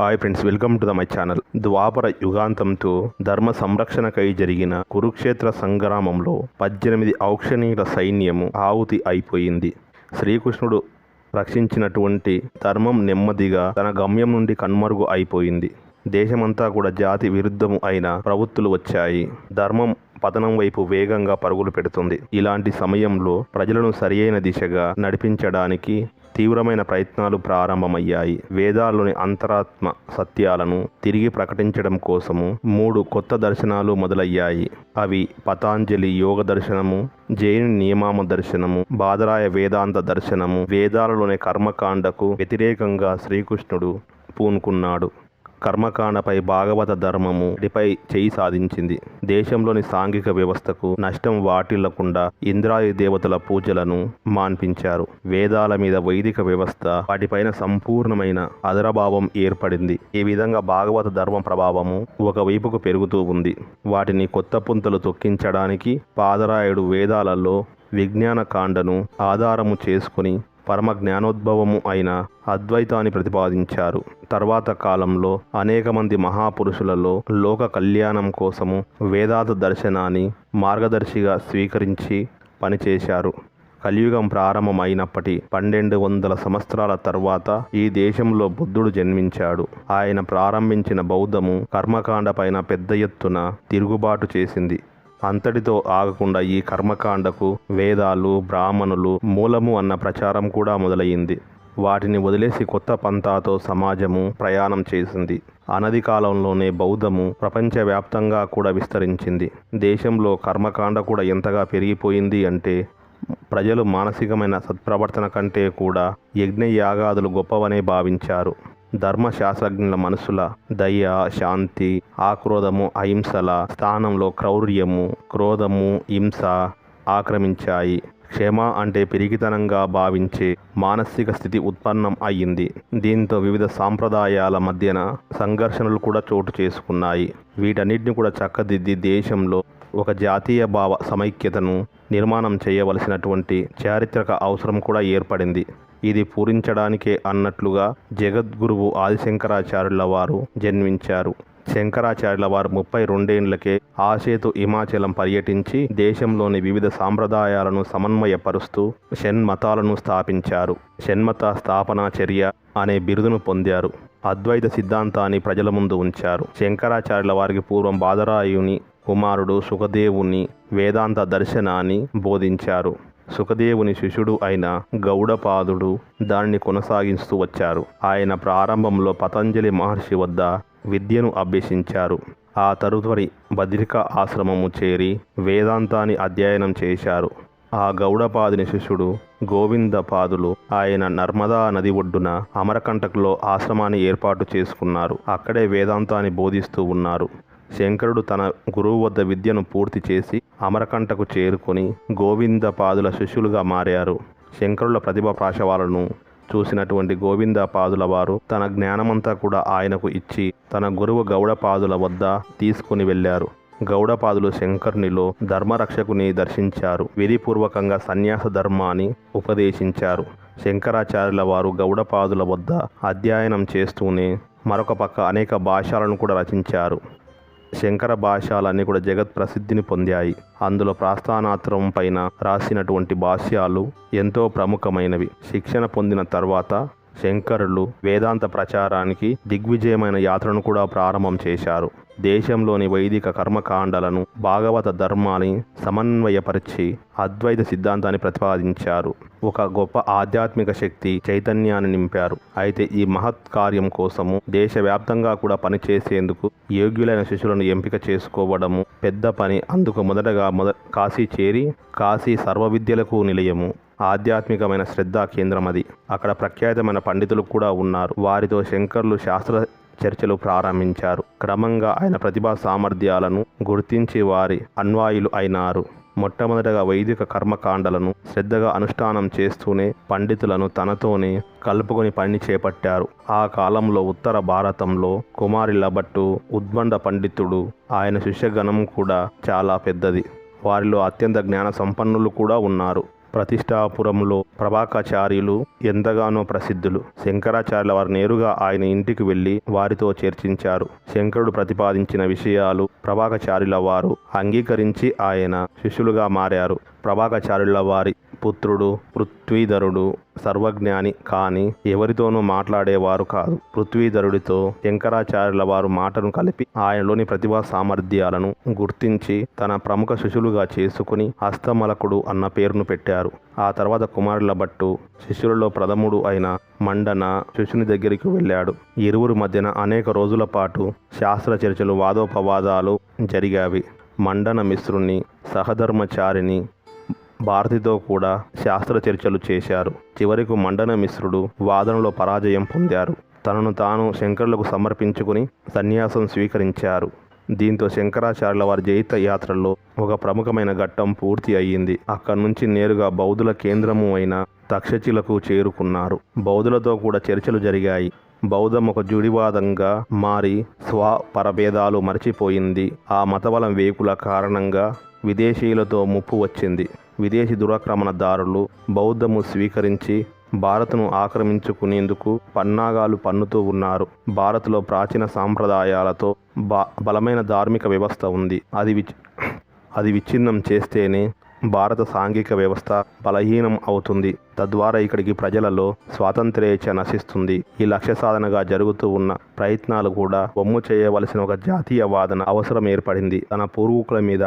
Hi friends welcome to the my channel ద్వాపర యుగాంతంతో ధర్మ సంరక్షణకై జరిగిన కురుక్షేత్ర సంగ్రామంలో పద్దెనిమిది ఔక్షణీయుల సైన్యము ఆహుతి అయిపోయింది. శ్రీకృష్ణుడు రక్షించినటువంటి ధర్మం నెమ్మదిగా తన గమ్యం నుండి కన్మరుగు అయిపోయింది. దేశమంతా కూడా జాతి విరుద్ధము అయిన ప్రవృత్తులు వచ్చాయి. ధర్మం పతనం వైపు వేగంగా పరుగులు పెడుతుంది. ఇలాంటి సమయంలో ప్రజలను సరియైన దిశగా నడిపించడానికి తీవ్రమైన ప్రయత్నాలు ప్రారంభమయ్యాయి. వేదాల్లోని అంతరాత్మ సత్యాలను తిరిగి ప్రకటించడం కోసము మూడు కొత్త దర్శనాలు మొదలయ్యాయి. అవి పతాంజలి యోగ దర్శనము జైను నియమామ దర్శనము బాదరాయ వేదాంత దర్శనము వేదాలలోని కర్మకాండకు వ్యతిరేకంగా శ్రీకృష్ణుడు పూనుకున్నాడు. కర్మకాండపై భాగవత ధర్మము ఇటిపై చేయి సాధించింది. దేశంలోని సాంఘిక వ్యవస్థకు నష్టం వాటిల్లకుండా ఇంద్రాది దేవతల పూజలను మాన్పించారు. వేదాల మీద వైదిక వ్యవస్థ వాటిపైన సంపూర్ణమైన అదరభావం ఏర్పడింది. ఈ విధంగా భాగవత ధర్మ ప్రభావము ఒకవైపుకు పెరుగుతూ ఉంది. వాటిని కొత్త పుంతలు తొక్కించడానికి పాదరాయుడు వేదాలలో విజ్ఞాన కాండను ఆధారము చేసుకుని పరమ జ్ఞానోద్భవము అయిన అద్వైతాన్ని ప్రతిపాదించారు. తర్వాత కాలంలో అనేక మంది మహాపురుషులలో లోక కళ్యాణం కోసము వేదాంత దర్శనాన్ని మార్గదర్శిగా స్వీకరించి పనిచేశారు. కలియుగం ప్రారంభమైనప్పటి పన్నెండు వందల సంవత్సరాల తర్వాత ఈ దేశంలో బుద్ధుడు జన్మించాడు. ఆయన ప్రారంభించిన బౌద్ధము కర్మకాండ పైన పెద్ద ఎత్తున తిరుగుబాటు చేసింది. అంతటితో ఆగకుండా ఈ కర్మకాండకు వేదాలు బ్రాహ్మణులు మూలము అన్న ప్రచారం కూడా మొదలయ్యింది. వాటిని వదిలేసి కొత్త పంతాతో సమాజము ప్రయాణం చేసింది. అనది కాలంలోనే బౌద్ధము ప్రపంచవ్యాప్తంగా కూడా విస్తరించింది. దేశంలో కర్మకాండ కూడా ఎంతగా పెరిగిపోయింది అంటే ప్రజలు మానసికమైన సత్ప్రవర్తన కంటే కూడా యజ్ఞయాగాదులు గొప్పవనే భావించారు. ధర్మశాస్త్రజ్ఞుల మనసుల దయ శాంతి ఆక్రోధము అహింసల స్థానంలో క్రౌర్యము క్రోధము హింస ఆక్రమించాయి. క్షమ అంటే పెరిగితనంగా భావించే మానసిక స్థితి ఉత్పన్నం అయ్యింది. దీంతో వివిధ సాంప్రదాయాల మధ్యన సంఘర్షణలు కూడా చోటు చేసుకున్నాయి. వీటన్నిటిని కూడా చక్కదిద్ది దేశంలో ఒక జాతీయ భావ సమైక్యతను నిర్మాణం చేయవలసినటువంటి చారిత్రక అవసరం కూడా ఏర్పడింది. ఇది పూరించడానికే అన్నట్లుగా జగద్గురువు ఆదిశంకరాచార్యుల వారు జన్మించారు. శంకరాచార్యుల వారు ముప్పై రెండేండ్లకే ఆసేతు హిమాచలం పర్యటించి దేశంలోని వివిధ సాంప్రదాయాలను సమన్వయపరుస్తూ షణ్మతాలను స్థాపించారు. షణ్మత స్థాపనా చర్య అనే బిరుదును పొందారు. అద్వైత సిద్ధాంతాన్ని ప్రజల ముందు ఉంచారు. శంకరాచార్యుల వారికి పూర్వం బాదరాయుని కుమారుడు సుఖదేవుని వేదాంత దర్శనాన్ని బోధించారు. సుఖదేవుని శిష్యుడు అయిన గౌడపాదుడు దానిని కొనసాగిస్తూ వచ్చారు. ఆయన ప్రారంభంలో పతంజలి మహర్షి వద్ద విద్యను అభ్యసించారు. ఆ తరువారి బద్రిక ఆశ్రమము చేరి వేదాంతాన్ని అధ్యయనం చేశారు. ఆ గౌడపాదుని శిష్యుడు గోవిందపాదులు ఆయన నర్మదా నది ఒడ్డున అమరకంటకులో ఆశ్రమాన్ని ఏర్పాటు చేసుకున్నారు. అక్కడే వేదాంతాన్ని బోధిస్తూ ఉన్నారు. శంకరుడు తన గురువు వద్ద విద్యను పూర్తి చేసి అమరకంటకు చేరుకొని గోవిందపాదుల శిష్యులుగా మారారు. శంకరుల ప్రతిభ ప్రాశవాలను చూసినటువంటి గోవిందపాదుల వారు తన జ్ఞానమంతా కూడా ఆయనకు ఇచ్చి తన గురువు గౌడపాదుల వద్ద తీసుకుని వెళ్ళారు. గౌడపాదులు శంకరునిలో ధర్మరక్షకుని దర్శించారు. విధిపూర్వకంగా సన్యాస ధర్మాన్ని ఉపదేశించారు. శంకరాచార్యుల వారు గౌడపాదుల వద్ద అధ్యయనం చేస్తూనే మరొక పక్క అనేక భాషలను కూడా రచించారు. శంకర భాష్యాలన్నీ కూడా జగత్ ప్రసిద్ధిని పొందాయి. అందులో ప్రాస్థానాత్రం పైన రాసినటువంటి భాష్యాలు ఎంతో ప్రముఖమైనవి. శిక్షణ పొందిన తర్వాత శంకరులు వేదాంత ప్రచారానికి దిగ్విజయమైన యాత్రను కూడా ప్రారంభం చేశారు. దేశంలోని వైదిక కర్మకాండలను భాగవత ధర్మాన్ని సమన్వయపరిచి అద్వైత సిద్ధాంతాన్ని ప్రతిపాదించారు. ఒక గొప్ప ఆధ్యాత్మిక శక్తి చైతన్యాన్ని నింపారు. అయితే ఈ మహత్ కార్యం కోసము దేశవ్యాప్తంగా కూడా పనిచేసేందుకు యోగ్యులైన శిష్యులను ఎంపిక చేసుకోవడము పెద్ద పని. అందుకు మొదటగా మొద కాశీ చేరి కాశీ సర్వ విద్యలకు నిలయము. ఆధ్యాత్మికమైన శ్రద్ధా కేంద్రం అది. అక్కడ ప్రఖ్యాతమైన పండితులు కూడా ఉన్నారు. వారితో శంకర్లు శాస్త్ర చర్చలు ప్రారంభించారు. క్రమంగా ఆయన ప్రతిభా సామర్థ్యాలను గుర్తించి వారి అన్వాయులు అయినారు. మొట్టమొదటగా వైదిక కర్మకాండలను శ్రద్ధగా అనుష్ఠానం చేస్తూనే పండితులను తనతోనే కలుపుకొని పని చేపట్టారు. ఆ కాలంలో ఉత్తర భారతంలో కుమారి లభట్టు ఉద్బండ పండితుడు ఆయన శిష్యగణం కూడా చాలా పెద్దది. వారిలో అత్యంత జ్ఞాన సంపన్నులు కూడా ఉన్నారు. ప్రతిష్టాపురంలో ప్రభాకాచార్యులు ఎంతగానో ప్రసిద్ధులు. శంకరాచార్యుల వారు నేరుగా ఆయన ఇంటికి వెళ్ళి వారితో చర్చించారు. శంకరుడు ప్రతిపాదించిన విషయాలు ప్రభాకాచార్యుల వారు అంగీకరించి ఆయన శిష్యులుగా మారారు. ప్రభాకాచార్యుల వారి పుత్రుడు పృథ్వీధరుడు సర్వజ్ఞాని కాని ఎవరితోనూ మాట్లాడేవారు కాదు. పృథ్వీధరుడితో శంకరాచార్యుల వారు మాటను కలిపి ఆయనలోని ప్రతిభా సామర్థ్యాలను గుర్తించి తన ప్రముఖ శిష్యులుగా చేసుకుని హస్తమలకుడు అన్న పేరును పెట్టారు. ఆ తర్వాత కుమారుల భట్టు శిష్యులలో ప్రథముడు అయిన మండన శిష్యుని దగ్గరికి వెళ్ళాడు. ఇరువురు మధ్యన అనేక రోజుల పాటు శాస్త్ర చర్చలు వాదోపవాదాలు జరిగావి. మండన మిశ్రుని సహధర్మచారిని భారతితో కూడా శాస్త్ర చర్చలు చేశారు. చివరకు మండన మిశ్రుడు వాదనలో పరాజయం పొందారు. తనను తాను శంకరులకు సమర్పించుకుని సన్యాసం స్వీకరించారు. దీంతో శంకరాచార్యుల వారి జైత యాత్రలో ఒక ప్రముఖమైన ఘట్టం పూర్తి అయ్యింది. అక్కడి నుంచి నేరుగా బౌద్ధుల కేంద్రము అయిన తక్షశిలకు చేరుకున్నారు. బౌద్ధులతో కూడా చర్చలు జరిగాయి. బౌద్ధం ఒక జుడివాదంగా మారి స్వ పరభేదాలు మరచిపోయింది. ఆ మతబలం వేకుల కారణంగా విదేశీయులతో ముప్పు వచ్చింది. విదేశీ దురాక్రమణదారులు బౌద్ధము స్వీకరించి భారత్ను ఆక్రమించుకునేందుకు పన్నాగాలు పన్నుతూ ఉన్నారు. భారత్లో ప్రాచీన సాంప్రదాయాలతో బా బలమైన ధార్మిక వ్యవస్థ ఉంది. అది విచ్ అది విచ్ఛిన్నం చేస్తేనే భారత సాంఘిక వ్యవస్థ బలహీనం అవుతుంది. తద్వారా ఇక్కడికి ప్రజలలో స్వాతంత్రేచ్ఛ నశిస్తుంది. ఈ లక్ష్య సాధనగా జరుగుతూ ఉన్న ప్రయత్నాలు కూడా బొమ్ము చేయవలసిన ఒక జాతీయ వాదన అవసరం ఏర్పడింది. తన పూర్వీకుల మీద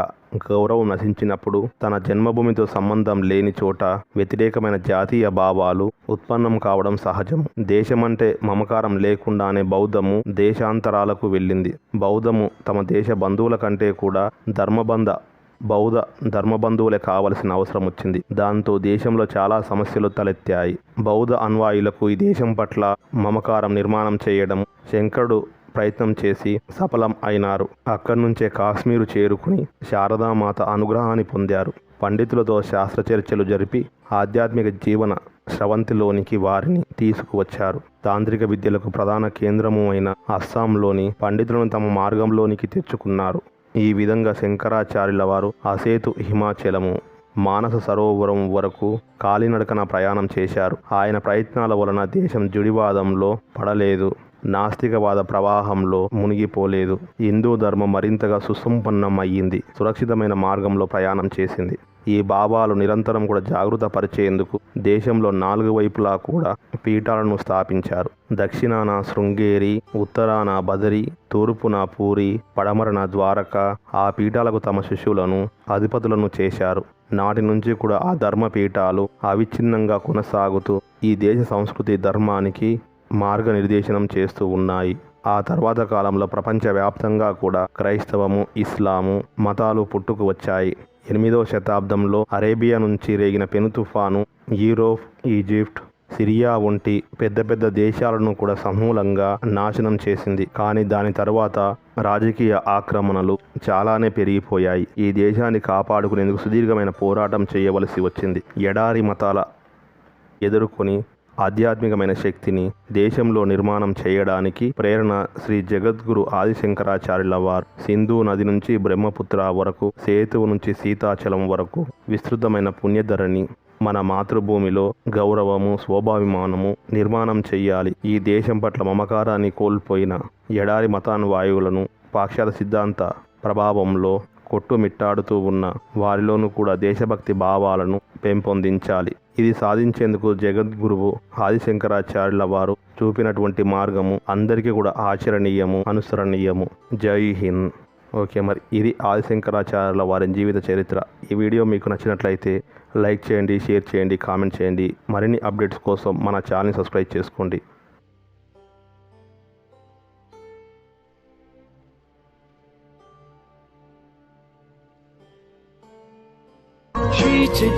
గౌరవం నశించినప్పుడు తన జన్మభూమితో సంబంధం లేని చోట వ్యతిరేకమైన జాతీయ భావాలు ఉత్పన్నం కావడం సహజం. దేశమంటే మమకారం లేకుండానే బౌద్ధము దేశాంతరాలకు వెళ్ళింది. బౌద్ధము తమ దేశ బంధువుల కంటే కూడా ధర్మబంధ బౌద్ధ ధర్మబంధువులే కావలసిన అవసరం వచ్చింది. దాంతో దేశంలో చాలా సమస్యలు తలెత్తాయి. బౌద్ధ అన్వాయులకు ఈ దేశం పట్ల మమకారం నిర్మాణం చేయడం శంకరుడు ప్రయత్నం చేసి సఫలం అయినారు. అక్కడి నుంచే కాశ్మీరు చేరుకుని శారదామాత అనుగ్రహాన్ని పొందారు. పండితులతో శాస్త్ర చర్చలు జరిపి ఆధ్యాత్మిక జీవన స్రవంతిలోనికి వారిని తీసుకువచ్చారు. తాంత్రిక విద్యలకు ప్రధాన కేంద్రము అయిన అస్సాంలోని పండితులను తమ మార్గంలోనికి తెచ్చుకున్నారు. ఈ విధంగా శంకరాచార్యుల వారు అసేతు హిమాచలము మానస సరోవరం వరకు కాలినడకన ప్రయాణం చేశారు. ఆయన ప్రయత్నాల వలన దేశం జుడివాదంలో పడలేదు నాస్తికవాద ప్రవాహంలో మునిగిపోలేదు. హిందూ ధర్మం మరింతగా సుసంపన్నం అయ్యింది సురక్షితమైన మార్గంలో ప్రయాణం చేసింది. ఈ భావాలు నిరంతరం కూడా జాగృత పరిచేందుకు దేశంలో నాలుగు వైపులా కూడా పీఠాలను స్థాపించారు. దక్షిణాన శృంగేరి ఉత్తరాన బదరి తూర్పున పూరి పడమరన ద్వారక ఆ పీఠాలకు తమ శిష్యులను అధిపతులను చేశారు. నాటి నుంచి కూడా ఆ ధర్మపీఠాలు అవిచ్ఛిన్నంగా కొనసాగుతూ ఈ దేశ సంస్కృతి ధర్మానికి మార్గనిర్దేశనం చేస్తూ ఉన్నాయి. ఆ తర్వాత కాలంలో ప్రపంచవ్యాప్తంగా కూడా క్రైస్తవము ఇస్లాము మతాలు పుట్టుకు వచ్చాయి. ఎనిమిదవ శతాబ్దంలో అరేబియా నుంచి రేగిన పెను తుఫాను యూరోప్ ఈజిప్ట్ సిరియా వంటి పెద్ద పెద్ద దేశాలను కూడా సమూలంగా నాశనం చేసింది. కానీ దాని తర్వాత రాజకీయ ఆక్రమణలు చాలానే పెరిగిపోయాయి. ఈ దేశాన్ని కాపాడుకునేందుకు సుదీర్ఘమైన పోరాటం చేయవలసి వచ్చింది. ఎడారి మతాల ఎదుర్కొని ఆధ్యాత్మికమైన శక్తిని దేశంలో నిర్మాణం చేయడానికి ప్రేరణ శ్రీ జగద్గురు ఆదిశంకరాచార్యుల వారు సింధు నది నుంచి బ్రహ్మపుత్ర వరకు సేతువు నుంచి సీతాచలం వరకు విస్తృతమైన పుణ్యధరని మన మాతృభూమిలో గౌరవము స్వభాభిమానము నిర్మాణం చెయ్యాలి ఈ దేశం పట్ల మమకారాన్ని కోల్పోయిన ఎడారి మతాన్వాయువులను పాశ్చాత్య సిద్ధాంత ప్రభావంలో కొట్టుమిట్టాడుతూ ఉన్న వారిలోనూ కూడా దేశభక్తి భావాలను పెంపొందించాలి. ఇది సాధించేందుకు జగద్గురువు ఆదిశంకరాచార్యుల వారు చూపినటువంటి మార్గము అందరికీ కూడా ఆచరణీయము అనుసరణీయము. జై హింద్. ఓకే మరి ఇది ఆదిశంకరాచార్యుల వారి జీవిత చరిత్ర. ఈ వీడియో మీకు నచ్చినట్లయితే లైక్ చేయండి షేర్ చేయండి కామెంట్ చేయండి. మరిన్ని అప్డేట్స్ కోసం మన ఛానల్ని సబ్స్క్రైబ్ చేసుకోండి. Sri